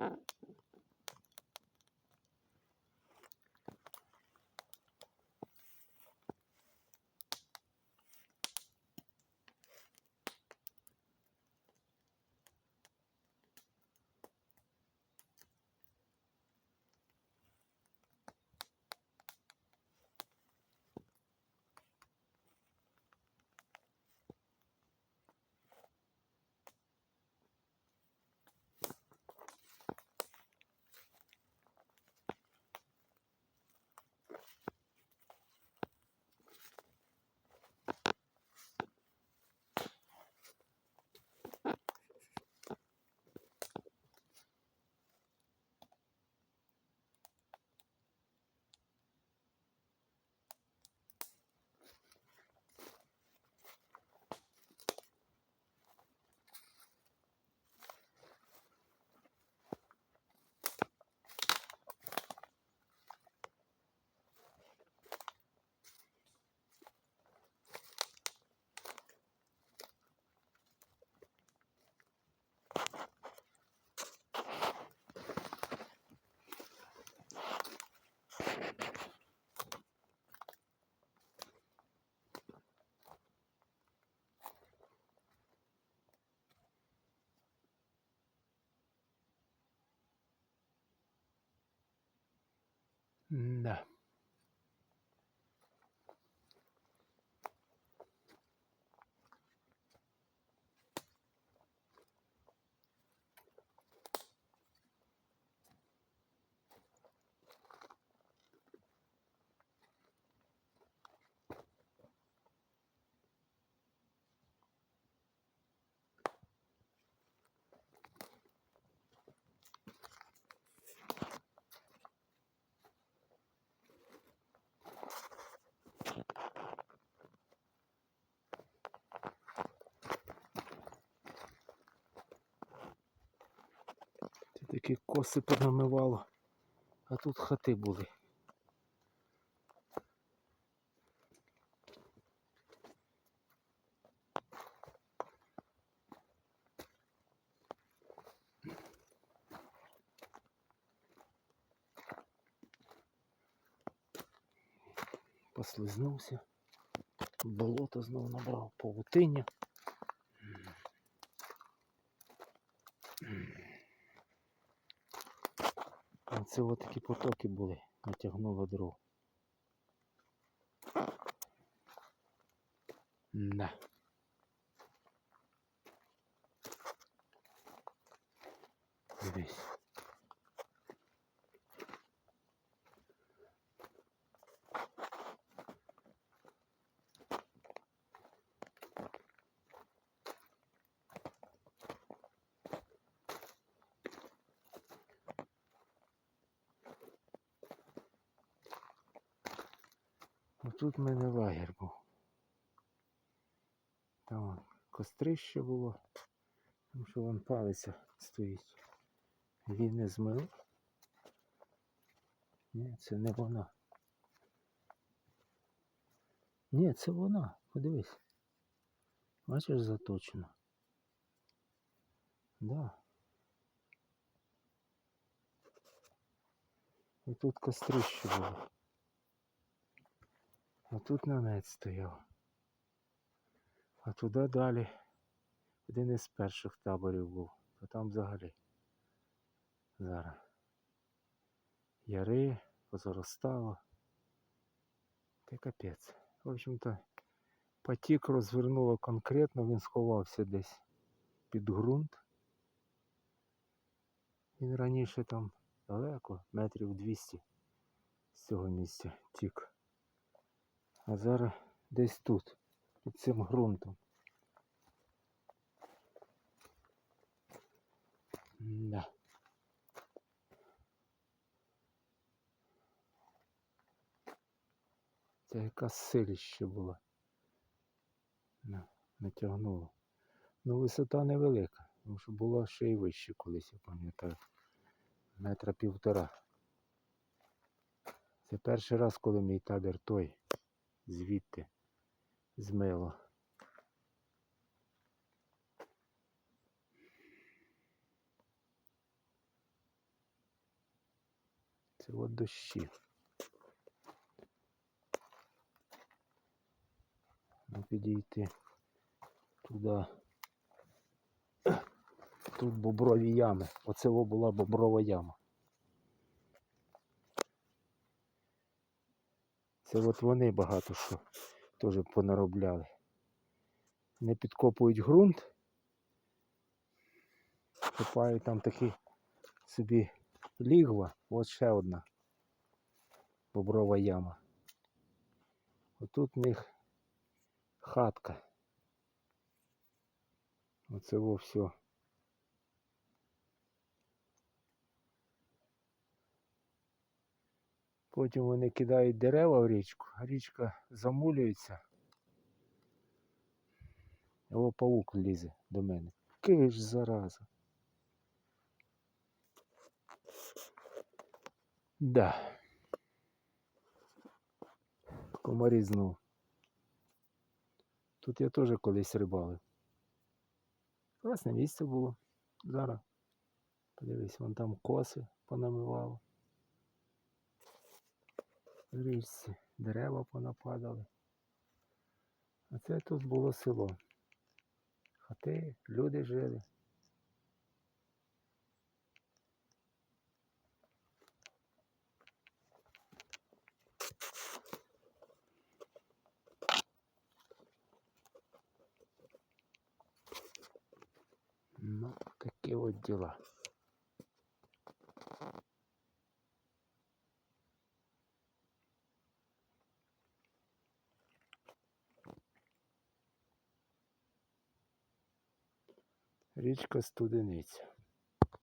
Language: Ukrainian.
Uh. Да. Це такі коси понамивало. А тут хати були. Послизнувся. Болото знову набрав павутиння. Це от такі потоки були, натягнуло дров. Да. Дивись. Тут в мене лагер був. Там кострище було. Тому що вон палиця стоїть. Він не змив. Ні, це не вона. Ні, це вона. Подивись. Бачиш заточено. Да. І тут кострище було. А тут намет стояв. А туди далі один із перших таборів був. То там взагалі. Зараз. Яри позаростало. Та капець. В общем-то, потік розвернуло конкретно, він сховався десь під ґрунт. Він раніше там далеко, метрів 200 з цього місця тік. А зараз десь тут, під цим ґрунтом. Да. Це яка силіще була. На, натягнуло. Ну висота невелика, тому що була ще й вище колись, я пам'ятаю. Метра півтора. Це перший раз, коли мій табір той звідти змило. Це от дощі. Ну, підійти туди. Тут боброві ями. Оце була боброва яма. Це от вони багато що теж понаробляли. Не підкопують ґрунт. Копають там такі собі лігва. От ще одна боброва яма. Отут в них хатка. Оце во все. Потім вони кидають дерева в річку, річка замулюється. О, паук лізе до мене. Киш зараза. Да. Комарі знов. Тут я теж колись рибалив. Класне місце було. Зараз. Подивись, вон там коси понамивало. В річці дерева понападали. А це тут було село. Хати, люди жили. Ну, такі от діла. Річка Студениця.